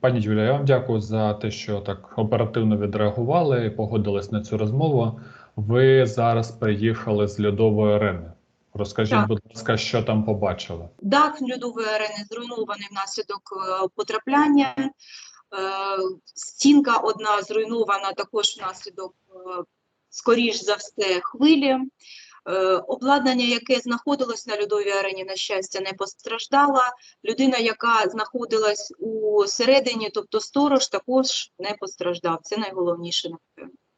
Пані Юлія, я вам дякую за те, що так оперативно відреагували і погодились на цю розмову. Ви зараз приїхали з льодової арени. Розкажіть, Так. будь ласка, що там побачили? Дах льодової арени зруйнований внаслідок е, потрапляння. Е, Стінка одна зруйнована також внаслідок, е, скоріш за все, хвилі. Е, Обладнання, яке знаходилось на льодовій арені, на щастя, не постраждало. Людина, яка знаходилась у середині, тобто сторож, також не постраждав. Це найголовніше.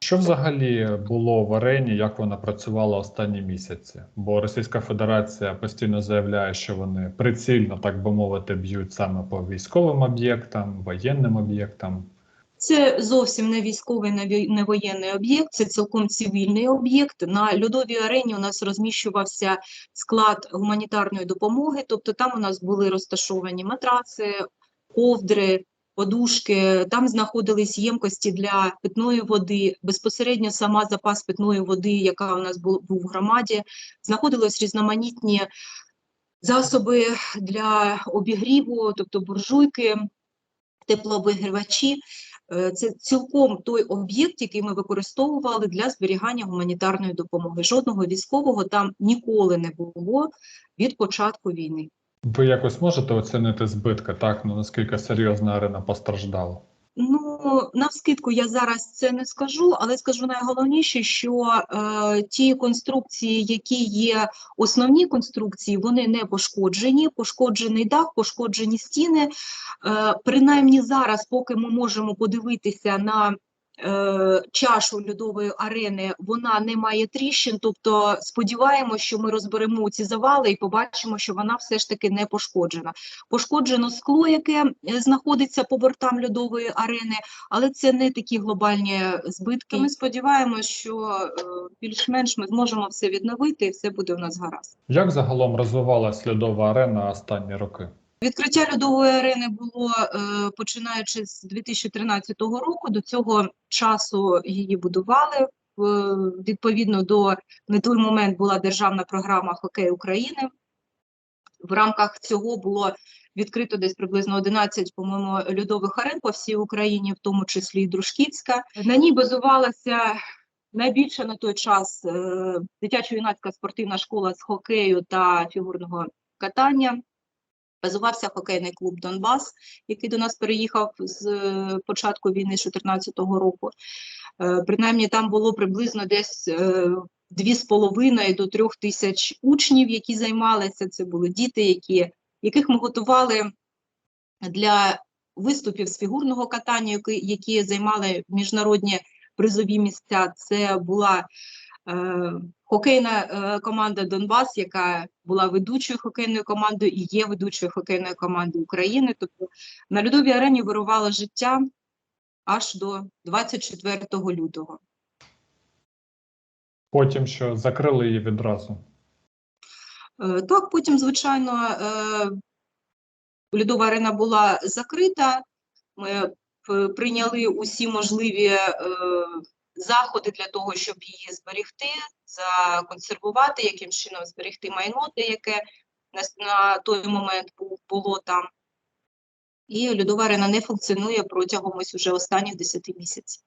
Що взагалі було в арені, як вона працювала останні місяці? Бо Російська Федерація постійно заявляє, що вони прицільно, так би мовити, б'ють саме по військовим об'єктам, воєнним об'єктам. Це зовсім не військовий, не воєнний об'єкт, це цілком цивільний об'єкт. На льодовій арені у нас розміщувався склад гуманітарної допомоги, тобто там у нас були розташовані матраци, ковдри, подушки, там знаходились ємкості для питної води, безпосередньо сама запас питної води, яка у нас бу- був в громаді, знаходились різноманітні засоби для обігріву, тобто буржуйки, теплообігрівачі. Е, Це цілком той об'єкт, який ми використовували для зберігання гуманітарної допомоги. Жодного військового там ніколи не було від початку війни. Ви якось можете оцінити збитки, так? Ну наскільки серйозна арена постраждала? Ну, навскидку я зараз це не скажу, але скажу найголовніше, що е, ті конструкції, які є основні конструкції, вони не пошкоджені. Пошкоджений дах, пошкоджені стіни. Е, принаймні зараз, поки ми можемо подивитися на чашу льодової арени, вона не має тріщин. Тобто сподіваємося, що ми розберемо ці завали і побачимо, що вона все ж таки не пошкоджена. Пошкоджено скло, яке е, знаходиться по бортам льодової арени, але це не такі глобальні збитки. Ми сподіваємося, що е, більш-менш ми зможемо все відновити і все буде у нас гаразд. Як загалом розвивалась льодова арена останні роки? Відкриття льодової арени було е, починаючи з 2013 року. До цього часу її будували. Відповідно до на той момент була державна програма Хокей України. В рамках цього було відкрито десь приблизно 11, по-моєму, льодових арен по всій Україні, в тому числі і Дружківська. На ній базувалася найбільша на той час е, дитячо-юнацька спортивна школа з хокею та фігурного катання. Базувався хокейний клуб Донбас, який до нас переїхав з е, початку війни 2014 року. Е, Принаймні там було приблизно десь е, дві з половиною до трьох тисяч учнів, які займалися. Це були діти, які, яких ми готували для виступів з фігурного катання, які, які займали міжнародні призові місця. Це була е, хокейна е, команда Донбас, яка була ведучою хокейною командою і є ведучою хокейною командою України. Тобто на льодовій арені вирувало життя аж до 24 лютого. Потім що закрили її відразу. Е, Так, потім, звичайно, е, льодова арена була закрита. Ми прийняли усі можливі е, заходи для того, щоб її зберегти, законсервувати, яким чином зберегти майно, яке на, той момент бу- було там. І льодова арена не функціонує протягом ось уже останніх 10 місяців.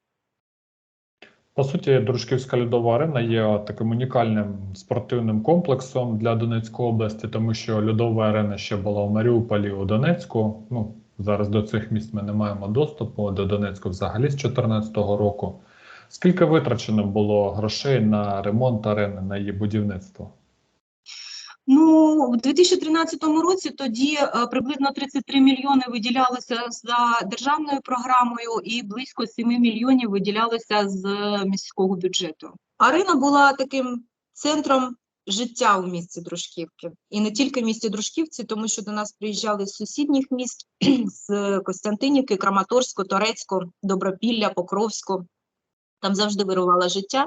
По суті, Дружківська льодова арена є таким унікальним спортивним комплексом для Донецької області, тому що льодова арена ще була у Маріуполі, у Донецьку. Ну зараз до цих міст ми не маємо доступу до Донецьку взагалі з 2014 року. Скільки витрачено було грошей на ремонт арени, на її будівництво? Ну, у 2013 році тоді е, приблизно 33 мільйони виділялося за державною програмою і близько 7 мільйонів виділялося з міського бюджету. Арена була таким центром життя у місті Дружківки. І не тільки в місті Дружківці, тому що до нас приїжджали з сусідніх міст, з Костянтинівки, Краматорську, Торецьку, Добропілля, Покровську. Там завжди вирувало життя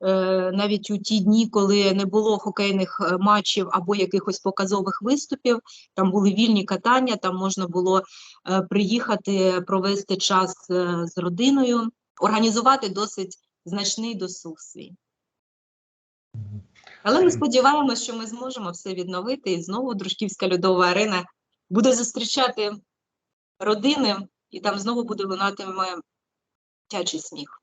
е, навіть у ті дні, коли не було хокейних е, матчів або якихось показових виступів, там були вільні катання, там можна було е, приїхати, провести час з родиною, організувати досить значний досуг свій. Але ми сподіваємося, що ми зможемо все відновити, і знову Дружківська льодова арена буде зустрічати родини і там знову буде лунатиме дитячий сміх.